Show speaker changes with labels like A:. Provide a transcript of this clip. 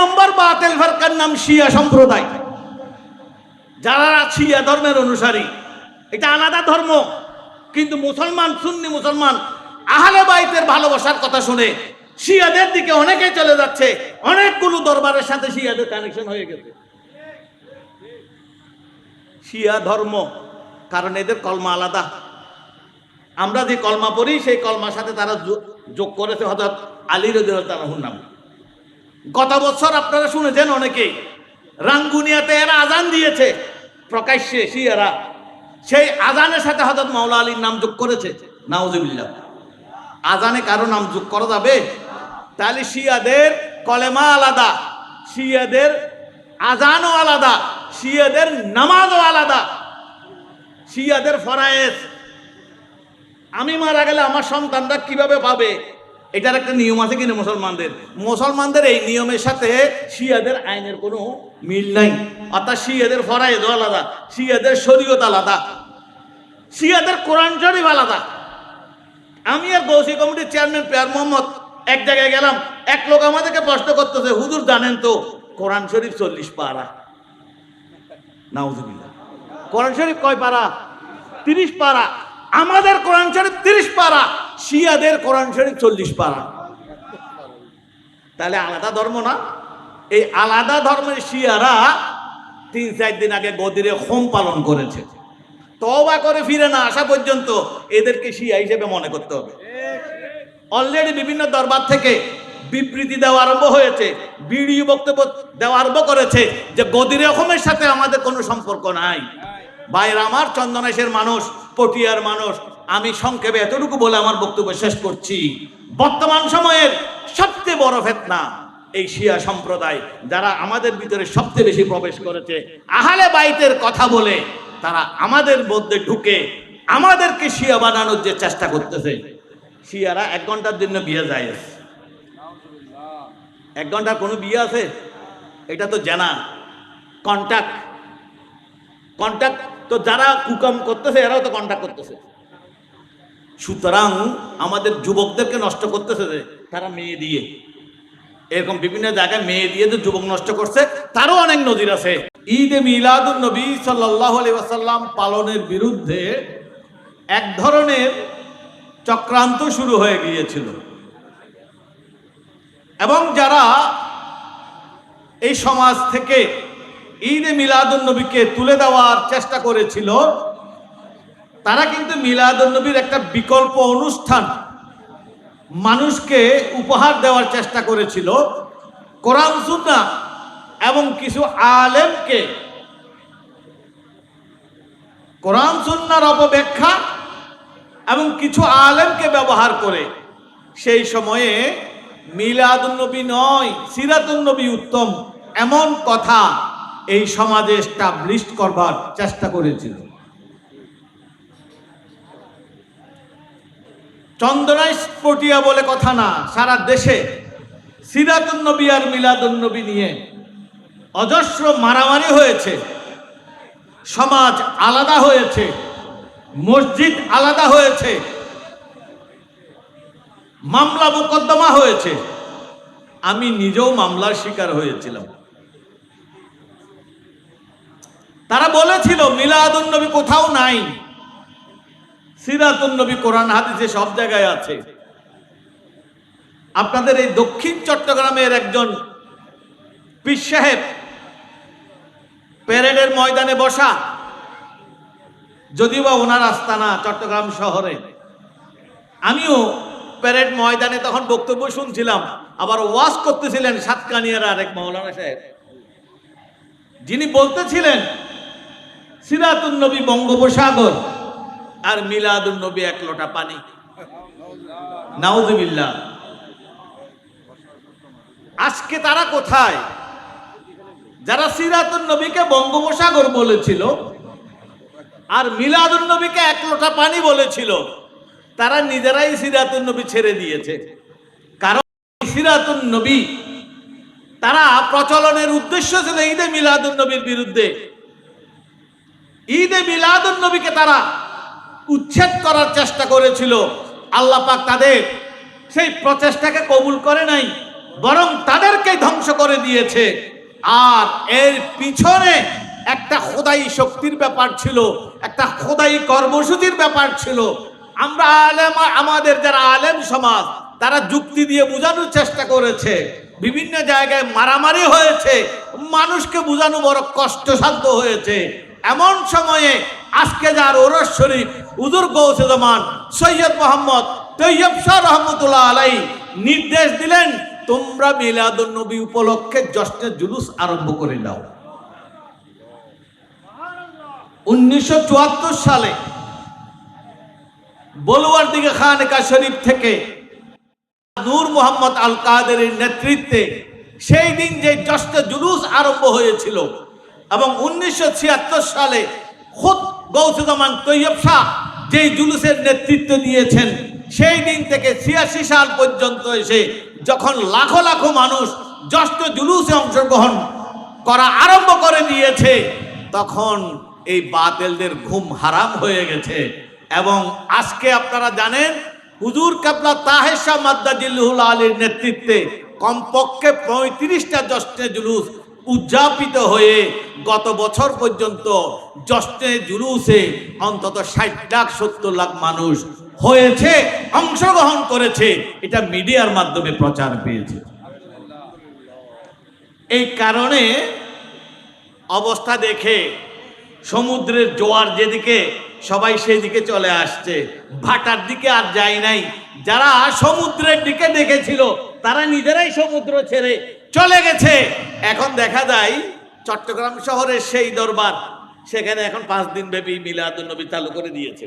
A: নম্বর বাতেল ফারকার নাম শিয়া সম্প্রদায়। যারা শিয়া ধর্মের অনুসারী, এটা আলাদা ধর্ম, কিন্তু মুসলমান, সুন্নি মুসলমান আহলে বাইতের ভালোবাসার কথা শুনে শিয়াদের দিকে অনেকে চলে যাচ্ছে, অনেকগুলো দরবারের সাথে শিয়াদের কানেকশন হয়ে গেছে। শিয়া ধর্ম, কারণ এদের কলমা আলাদা। আমরা যে কলমা পড়ি, সেই কলমার সাথে তারা যোগ করেছে হঠাৎ আলী রদিউল্লাহুর নাম। গত বছর আপনারা শুনেছেন অনেকেই রাঙ্গুনিয়াতে এরা আজান দিয়েছে। প্রকাশ্যে শিয়ারা। সেই আজানের সাথে হঠাৎ মাওলা আলীর নাম যোগ করেছে। নাউজুবিল্লাহ। আজানে কারও নাম যোগ করা যাবে? তাহলে শিয়াদের কলেমা আলাদা, শিয়াদের আজানও আলাদা, শিয়াদের নামাজও আলাদা। শিয়াদের ফরায়েজ। আমি মারা গেলে আমার সন্তানরা কীভাবে পাবে? এটার একটা নিয়ম আছে কিনা মুসলমানদের? মুসলমানদের এই নিয়মের সাথে শিয়াদের আইনের কোনো মিল নাই। অর্থাৎ শিয়াদের ফরায়েদ আলাদা, শিয়াদের শরীয়ত আলাদা, শিয়াদের কোরআন শরীফ আলাদা। আমি আর গৌসী কমিটির চেয়ারম্যান পেয়ার মোহাম্মদ এক জায়গায় গেলাম, এক লোক আমাদেরকে প্রশ্ন করতেছে, হুজুর জানেন তো কোরআন শরীফ চল্লিশ পারা? নাউজুবিল্লাহ। কোরআন শরীফ কয় পারা? তিরিশ পারা। আমাদের কোরআন শরীফ তিরিশ পারা। শিয়াদের কোরআন শরীফ চল্লিশ পারা। তাহলে আলাদা ধর্ম না? এই আলাদা ধর্মের শিয়ারা তিন, চার দিন আগে গদিরে হোম পালন করেছে। তবা করে ফিরে না আসা পর্যন্ত এদেরকে শিয়া হিসেবে মনে করতে হবে। অলরেডি বিভিন্ন দরবার থেকে বিবৃতি দেওয়া আরম্ভ হয়েছে ভিডিও বক্তব্য দেওয়া আরম্ভ করেছে যে গদিরে রকমের সাথে আমাদের কোনো সম্পর্ক নাই। বাইরে আমার চন্দনেশের মানুষ, পটিয়ার মানুষ আমি সংক্ষেপে এতটুকু বলে আমার বক্তব্য শেষ করছি। বর্তমান সময়ের সবচেয়ে বড় ফেতনা এই শিয়া সম্প্রদায়, যারা আমাদের ভিতরে সবচেয়ে বেশি প্রবেশ করেছে। আহালে বাইতের কথা বলে তারা আমাদের মধ্যে ঢুকে আমাদেরকে শিয়া বানানোর যে চেষ্টা করতেছে। শিয়ারা এক ঘণ্টার জন্য বিয়ে যায়। এক ঘণ্টার কোনো বিয়ে আছে? এটা তো জানা। কন্ট্যাক্ট কন্ট্যাক্ট তো যারা কুকাম করতেছে, এরাও তো কন্ট্যাক্ট করতেছে। সুতরাং আমাদের যুবকদেরকে নষ্ট করতেছে তারা মেয়ে দিয়ে। এরকম বিভিন্ন জায়গায় মেয়ে দিয়ে যে যুবক নষ্ট করছে, তারও অনেক নজির আছে। ঈদে মিলাদুল নবী সাল্লাহ ওয়াসাল্লাম পালনের বিরুদ্ধে এক ধরনের চক্রান্ত শুরু হয়ে গিয়েছিল। এবং যারা এই সমাজ থেকে ঈদে মিলাদুল নবীকে তুলে দেওয়ার চেষ্টা করেছিল তারা কিন্তু মিলাদুল নবীর একটা বিকল্প অনুষ্ঠান। মানুষকে উপহার দেওয়ার চেষ্টা করেছিল। কোরআন সুন্না এবং কিছু আলেমকে। কোরআন সুন্নার অপব্যাখ্যা এবং কিছু আলেমকে ব্যবহার করে। সেই সময়ে মিলাদুন্নবী নয়, সিরাতুন্নবী উত্তম এমন কথা এই সমাজে স্টাবলিশ করবার চেষ্টা করেছিল। চন্দনাই পটিয়া বলে কথা না, সারা দেশে সিরাতুন্নবী আর মিলাদুন্নবী নিয়ে অজস্র মারামারি হয়েছে, সমাজ আলাদা হয়েছে, মসজিদ আলাদা হয়েছে, মামলা মোকদ্দমা হয়েছে। আমি নিজেও মামলার শিকার হয়েছিলাম। তারা বলেছিল মিলাদুন নবী কোথাও নাই। সিরাতুন নবী, কোরআন, হাদিসে সব জায়গায় আছে। আপনাদের এই দক্ষিণ চট্টগ্রামের একজন পীর সাহেব প্যারেডের ময়দানে বসা, যদিও বা ওনার আস্তানা চট্টগ্রাম শহরে। আমিও প্যারেড ময়দানে তখন বক্তব্য শুনছিলাম, আবার ওয়াজ করতেছিলেন সাতকানিয়ার আরেক মৌলানা সাহেব। যিনি বলতেছিলেন, সিরাতুন নবী বঙ্গোপসাগর আর মিলাদুন নবী এক লোটা পানি। নাউজুবিল্লাহ। আজকে তারা কোথায়? যারা সিরাতুন নবীকে বঙ্গোপসাগর বলেছিল আর মিলাদুন নবীকে এক লোটা পানি বলেছিল, তারা নিজেরাই সিরাতুন নবী ছেড়ে দিয়েছে। কারণ সিরাতুন নবী, তারা প্রচলনের উদ্দেশ্য ছিল ঈদে মিলাদুন নবীর বিরুদ্ধে। ঈদে মিলাদুন নবীকে তারা উচ্ছেদ করার চেষ্টা করেছিল। আল্লাহ পাক তাদের সেই প্রচেষ্টাকে কবুল করে নাই, বরং তাদেরকে ধ্বংস করে দিয়েছে। আর এর পিছনে একটা খোদাই শক্তির ব্যাপার ছিল, একটা খোদাই কর্মসূচির ব্যাপার ছিল। আমরা আলেম, আমাদের যারা আলেম সমাজ, তারা যুক্তি দিয়ে বোঝানোর চেষ্টা করেছে। বিভিন্ন জায়গায় মারামারি হয়েছে, মানুষকে বোঝানো বড় কষ্টসাধ্য হয়েছে। এমন সময়ে আজকে যার ওরস শরীফ উদুর গৌসে জামান, সৈয়দ মোহাম্মদ তৈয়ব শাহ রহমতুল্লাহ আলাই নির্দেশ দিলেন, তোমরা মিলাদুন নবী উপলক্ষে জশ্নের জুলুস আরম্ভ করে দাও। উনিশশো সালে বলুয়ার দিকে খানকা শরীফ থেকে নূর মোহাম্মদ আল কাদের নেতৃত্বে সেই দিন যে জশ্ন জুলুস আরম্ভ হয়েছিল এবং উনিশশো ছিয়াত্তর সালে খুদ গৌসুদমান তৈয়ব শাহ যেই জুলুসের নেতৃত্ব দিয়েছেন, সেই দিন থেকে ছিয়াশি সাল পর্যন্ত এসে যখন লাখো লাখো মানুষ জশ্ন জুলুসে অংশগ্রহণ করা আরম্ভ করে দিয়েছে, তখন এই বাতেলদের ঘুম হারাম হয়ে গেছে। এবং আজকে আপনারা জানেন, হুজুর কাবলা তাহেশা মাদ্দাজিল্লুহুল আলীর নেতৃত্বে কমপক্ষে পঁয়ত্রিশটা জশ্নে জুলুস উদযাপিত হয়ে গত বছর পর্যন্ত জশ্নে জুলুসে অন্তত ষাট লাখ, সত্তর লাখ মানুষ হয়েছে, অংশগ্রহণ করেছে। এটা মিডিয়ার মাধ্যমে প্রচার পেয়েছে। এই কারণে অবস্থা দেখে সমুদ্রের জোয়ার যেদিকে, সবাই সেই দিকে চলে আসছে। ভাটার দিকে আর যায় নাই। যারা সমুদ্রের দিকে দেখেছিল, তারা নিজেরাই সমুদ্র ছেড়ে চলে গেছে। এখন দেখা যায়, চট্টগ্রাম শহরের সেই দরবার, সেখানে এখন পাঁচ দিন ব্যাপী মিলাদুল নবী চালু করে দিয়েছে।